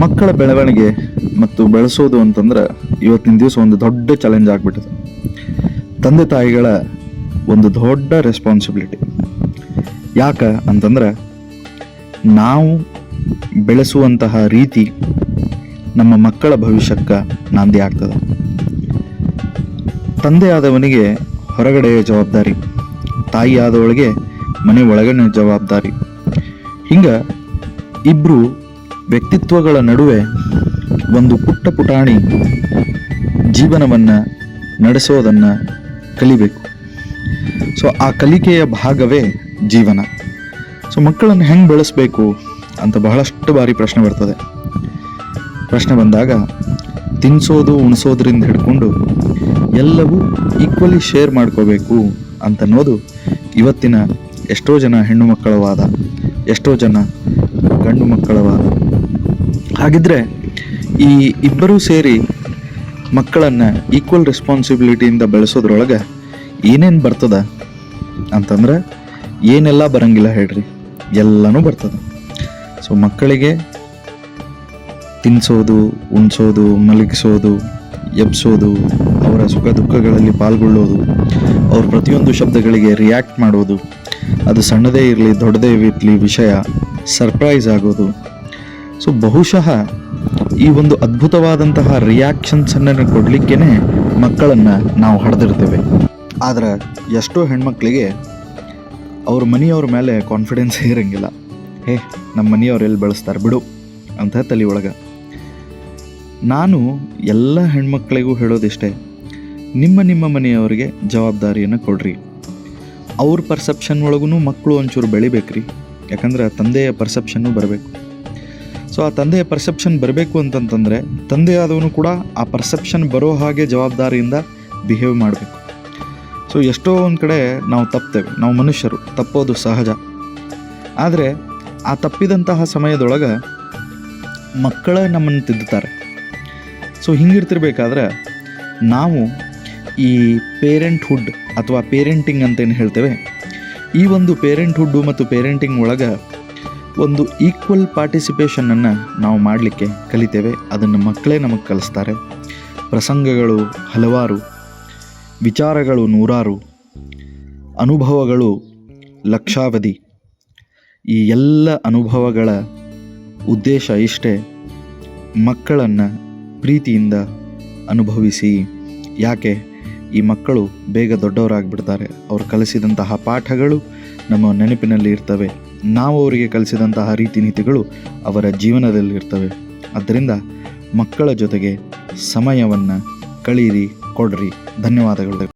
ಮಕ್ಕಳ ಬೆಳವಣಿಗೆ ಮತ್ತು ಬೆಳೆಸೋದು ಅಂತಂದ್ರೆ ಇವತ್ತಿನ ದಿವಸ ಒಂದು ದೊಡ್ಡ ಚಾಲೆಂಜ್ ಆಗ್ಬಿಟ್ಟಿದೆ. ತಂದೆ ತಾಯಿಗಳ ಒಂದು ದೊಡ್ಡ ರೆಸ್ಪಾನ್ಸಿಬಿಲಿಟಿ ಯಾಕ ಅಂತಂದ್ರೆ ನಾವು ಬೆಳೆಸುವಂತಹ ರೀತಿ ನಮ್ಮ ಮಕ್ಕಳ ಭವಿಷ್ಯಕ್ಕೆ ನಾಂದಿ ಆಗ್ತದೆ. ತಂದೆಯಾದವನಿಗೆ ಹೊರಗಡೆಯ ಜವಾಬ್ದಾರಿ ತಾಯಿಯಾದವಳಿಗೆ ಮನೆ ಒಳಗಡೆ ಜವಾಬ್ದಾರಿ. ಹಿಂಗ ಇಬ್ರು ವ್ಯಕ್ತಿತ್ವಗಳ ನಡುವೆ ಒಂದು ಪುಟ್ಟ ಪುಟಾಣಿ ಜೀವನವನ್ನು ನಡೆಸೋದನ್ನು ಕಲಿಬೇಕು. ಸೊ ಆ ಕಲಿಕೆಯ ಭಾಗವೇ ಜೀವನ. ಸೊ ಮಕ್ಕಳನ್ನು ಹೆಂಗೆ ಬೆಳೆಸಬೇಕು ಅಂತ ಬಹಳಷ್ಟು ಬಾರಿ ಪ್ರಶ್ನೆ ಬರ್ತದೆ. ಪ್ರಶ್ನೆ ಬಂದಾಗ ತಿನ್ನಿಸೋದು ಉಣಿಸೋದ್ರಿಂದ ಹಿಡ್ಕೊಂಡು ಎಲ್ಲವೂ ಈಕ್ವಲಿ ಶೇರ್ ಮಾಡ್ಕೋಬೇಕು ಅಂತನ್ನೋದು ಇವತ್ತಿನ ಎಷ್ಟೋ ಜನ ಹೆಣ್ಣು ಮಕ್ಕಳ ವಾದ ಎಷ್ಟೋ ಜನ ಗಂಡು ಮಕ್ಕಳ ವಾದ ಹಾಗಿದ್ರೆ ಈ ಇಬ್ಬರೂ ಸೇರಿ ಮಕ್ಕಳನ್ನು ಈಕ್ವಲ್ ರೆಸ್ಪಾನ್ಸಿಬಿಲಿಟಿಯಿಂದ ಬೆಳೆಸೋದ್ರೊಳಗೆ ಏನೇನು ಬರ್ತದ ಅಂತಂದ್ರೆ ಏನೆಲ್ಲ ಬರಂಗಿಲ್ಲ ಹೇಳ್ರಿ, ಎಲ್ಲನೂ ಬರ್ತದೆ. ಸೊ ಮಕ್ಕಳಿಗೆ ತಿನ್ನಿಸೋದು ಉಣ್ಸೋದು, ಮಲಗಿಸೋದು, ಎಬ್ಸೋದು, ಅವರ ಸುಖ ದುಃಖಗಳಲ್ಲಿ ಪಾಲ್ಗೊಳ್ಳೋದು, ಅವ್ರ ಪ್ರತಿಯೊಂದು ಶಬ್ದಗಳಿಗೆ ರಿಯಾಕ್ಟ್ ಮಾಡೋದು, ಅದು ಸಣ್ಣದೇ ಇರಲಿ, ದೊಡ್ಡದೇ ಇರಲಿ ವಿಷಯ ಸರ್ಪ್ರೈಸ್ ಆಗೋದು ಸೊ ಬಹುಶಃ ಈ ಒಂದು ಅದ್ಭುತವಾದಂತಹ ರಿಯಾಕ್ಷನ್ಸನ್ನು ಕೊಡಲಿಕ್ಕೇ ಮಕ್ಕಳನ್ನು ನಾವು ಹಡ್ದಿರ್ತೇವೆ. ಆದರೆ ಎಷ್ಟೋ ಹೆಣ್ಮಕ್ಳಿಗೆ ಅವ್ರ ಮನೆಯವ್ರ ಮೇಲೆ ಕಾನ್ಫಿಡೆನ್ಸ್ ಇರಂಗಿಲ್ಲ. ಹೇ, ನಮ್ಮ ಮನೆಯವ್ರು ಎಲ್ಲಿ ಬೆಳೆಸ್ತಾರೆ ಬಿಡು ಅಂತ ತಲೆ ಒಳಗೆ. ನಾನು ಎಲ್ಲ ಹೆಣ್ಮಕ್ಳಿಗೂ ಹೇಳೋದಿಷ್ಟೇ, ನಿಮ್ಮ ನಿಮ್ಮ ಮನೆಯವರಿಗೆ ಜವಾಬ್ದಾರಿಯನ್ನು ಕೊಡ್ರಿ. ಅವ್ರ ಪರ್ಸೆಪ್ಷನ್ ಒಳಗೂ ಮಕ್ಕಳು ಒಂಚೂರು ಬೆಳಿಬೇಕ್ರಿ. ಯಾಕಂದ್ರೆ ತಂದೆಯ ಪರ್ಸೆಪ್ಷನ್ನು ಬರಬೇಕು. ಸೊ ಆ ತಂದೆಯ ಪರ್ಸೆಪ್ಷನ್ ಬರಬೇಕು ಅಂತಂತಂದರೆ, ತಂದೆಯಾದವನು ಕೂಡ ಆ ಪರ್ಸೆಪ್ಷನ್ ಬರೋ ಹಾಗೆ ಜವಾಬ್ದಾರಿಯಿಂದ ಬಿಹೇವ್ ಮಾಡಬೇಕು. ಸೊ ಎಷ್ಟೋ ಒಂದು ಕಡೆ ನಾವು ತಪ್ತೇವೆ ನಾವು ಮನುಷ್ಯರು, ತಪ್ಪೋದು ಸಹಜ. ಆದರೆ, ಆ ತಪ್ಪಿದಂತಹ ಸಮಯದೊಳಗೆ ಮಕ್ಕಳ ನಮ್ಮನ್ನು ತಿದ್ದುತ್ತಾರೆ. ಸೊ ಹಿಂಗಿರ್ತಿರ್ಬೇಕಾದ್ರೆ, ನಾವು ಈ ಪೇರೆಂಟ್ಹುಡ್ ಅಥವಾ ಪೇರೆಂಟಿಂಗ್ ಅಂತೇನು ಹೇಳ್ತೇವೆ, ಈ ಒಂದು ಪೇರೆಂಟ್ಹುಡ್ಡು ಮತ್ತು ಪೇರೆಂಟಿಂಗ್ ಒಳಗೆ ಒಂದು ಈಕ್ವಲ್ ಪಾರ್ಟಿಸಿಪೇಷನನ್ನು ನಾವು ಮಾಡಲಿಕ್ಕೆ ಕಲಿತೇವೆ. ಅದನ್ನು ಮಕ್ಕಳೇ ನಮಗೆ ಕಲಿಸ್ತಾರೆ. ಪ್ರಸಂಗಗಳು ಹಲವಾರು, ವಿಚಾರಗಳು ನೂರಾರು, ಅನುಭವಗಳು ಲಕ್ಷಾವಧಿ. ಈ ಎಲ್ಲ ಅನುಭವಗಳ ಉದ್ದೇಶ ಇಷ್ಟೇ. ಮಕ್ಕಳನ್ನು ಪ್ರೀತಿಯಿಂದ ಅನುಭವಿಸಿ. ಯಾಕೆ? ಈ ಮಕ್ಕಳು ಬೇಗ ದೊಡ್ಡವರಾಗಿಬಿಡ್ತಾರೆ. ಅವ್ರು ಕಲಿಸಿದಂತಹ ಪಾಠಗಳು ನಮ್ಮ ನೆನಪಿನಲ್ಲಿ ಇರ್ತವೆ. ನಾವು ಅವರಿಗೆ ಕಲಿಸಿದಂತಹ ರೀತಿ ನೀತಿಗಳು ಅವರ ಜೀವನದಲ್ಲಿ ಇರ್ತವೆ ಆದ್ದರಿಂದ ಮಕ್ಕಳ ಜೊತೆಗೆ ಸಮಯವನ್ನು ಕಳೀರಿ, ಕೊಡ್ರಿ. ಧನ್ಯವಾದಗಳು.